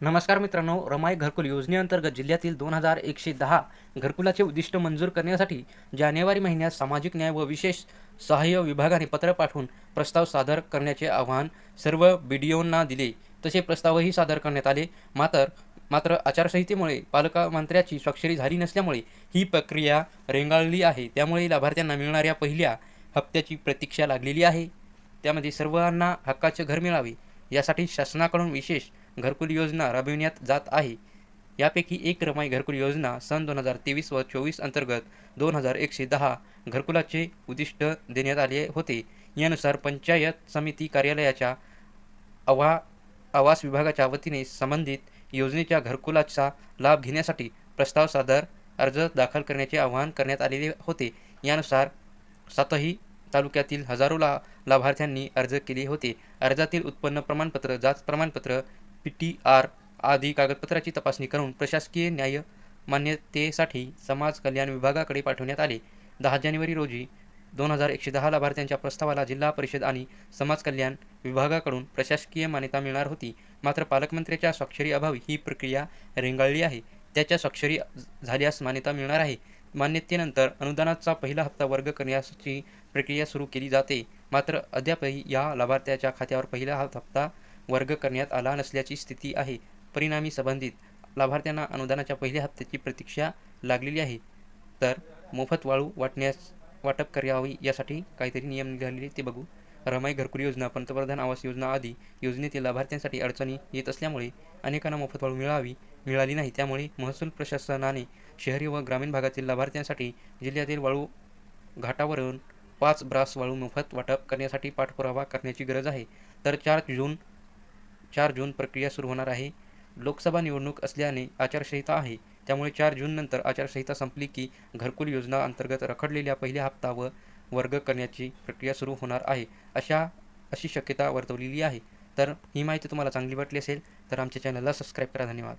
नमस्कार मित्रांनो रमाई घरकुल योजनेअंतर्गत जिल्ह्यातील दोन हजार एकशे दहा घरकुलाचे उद्दिष्ट मंजूर करण्यासाठी जानेवारी महिन्यात सामाजिक न्याय व विशेष सहाय्य विभागाने पत्र पाठवून प्रस्ताव सादर करण्याचे आवाहन सर्व बी दिले. तसे प्रस्तावही सादर करण्यात आले. मात्र मात्र आचारसंहितेमुळे पालकमंत्र्याची स्वाक्षरी झाली नसल्यामुळे ही प्रक्रिया रेंगाळली आहे. त्यामुळे लाभार्थ्यांना मिळणाऱ्या पहिल्या हप्त्याची प्रतीक्षा लागलेली आहे. त्यामध्ये सर्वांना हक्काचे घर मिळावे यासाठी शासनाकडून विशेष घरकुल योजना राबविण्यात जात आहे. यापैकी एक रमाई घरकुल योजना सन दोन हजार तेवीस व चोवीस अंतर्गत दोन हजार एकशे दहा घरकुलाचे उद्दिष्ट देण्यात आले होते. यानुसार पंचायत समिती कार्यालयाच्या आवा आवास विभागाच्या वतीने संबंधित योजनेच्या घरकुलाचा लाभ घेण्यासाठी प्रस्ताव सादर अर्ज दाखल करण्याचे आवाहन करण्यात आलेले होते. यानुसार सातही तालुक्यातील हजारो ला लाभार्थ्यांनी अर्ज केले होते. अर्जातील उत्पन्न प्रमाणपत्र जात प्रमाणपत्र पी टी आर आदी कागदपत्राची तपासणी करून प्रशासकीय न्याय मान्यतेसाठी समाज कल्याण विभागाकडे पाठवण्यात आले. दहा जानेवारी रोजी दोन हजार एकशे दहा लाभार्थ्यांच्या प्रस्तावाला जिल्हा परिषद आणि समाज कल्याण विभागाकडून प्रशासकीय मान्यता मिळणार होती. मात्र पालकमंत्र्याच्या स्वाक्षरी अभावी ही प्रक्रिया रेंगाळली आहे. त्याच्या स्वाक्षरी झाल्यास मान्यता मिळणार आहे. मान्यतेनंतर अनुदानाचा पहिला हप्ता वर्ग करण्याची प्रक्रिया सुरू केली जाते. मात्र अद्यापही या लाभार्थ्याच्या खात्यावर पहिला हप्ता वर्ग करण्यात आला नसल्याची स्थिती आहे. परिणामी संबंधित लाभार्थ्यांना अनुदानाच्या पहिल्या हप्त्याची प्रतीक्षा लागलेली आहे. तर मोफत वाळू वाटण्यास वाटप करावी यासाठी काहीतरी नियम निघालेले ते बघू. रमाई घरकुल योजना पंतप्रधान आवास योजना आदी योजनेतील लाभार्थ्यांसाठी अडचणी येत असल्यामुळे अनेकांना मोफत वाळू मिळावी मिळाली नाही. त्यामुळे महसूल प्रशासनाने शहरी व ग्रामीण भागातील लाभार्थ्यांसाठी जिल्ह्यातील वाळू घाटावरून पाच ब्रास वाळू मोफत वाटप करण्यासाठी पाठपुरावा करण्याची गरज आहे. तर चार जून चार जून प्रक्रिया सुरू होणार आहे. लोकसभा निवडणूक असल्याने आचारसंहिता आहे. त्यामुळे चार जूननंतर आचारसंहिता संपली की घरकुल योजना अंतर्गत रखडलेल्या पहिल्या हप्ता व वर्ग करण्याची प्रक्रिया सुरू होणार आहे अशा अशी शक्यता वर्तवलेली आहे. तर ही माहिती तुम्हाला चांगली वाटली असेल तर आमच्या चॅनलला सबस्क्राईब करा. धन्यवाद.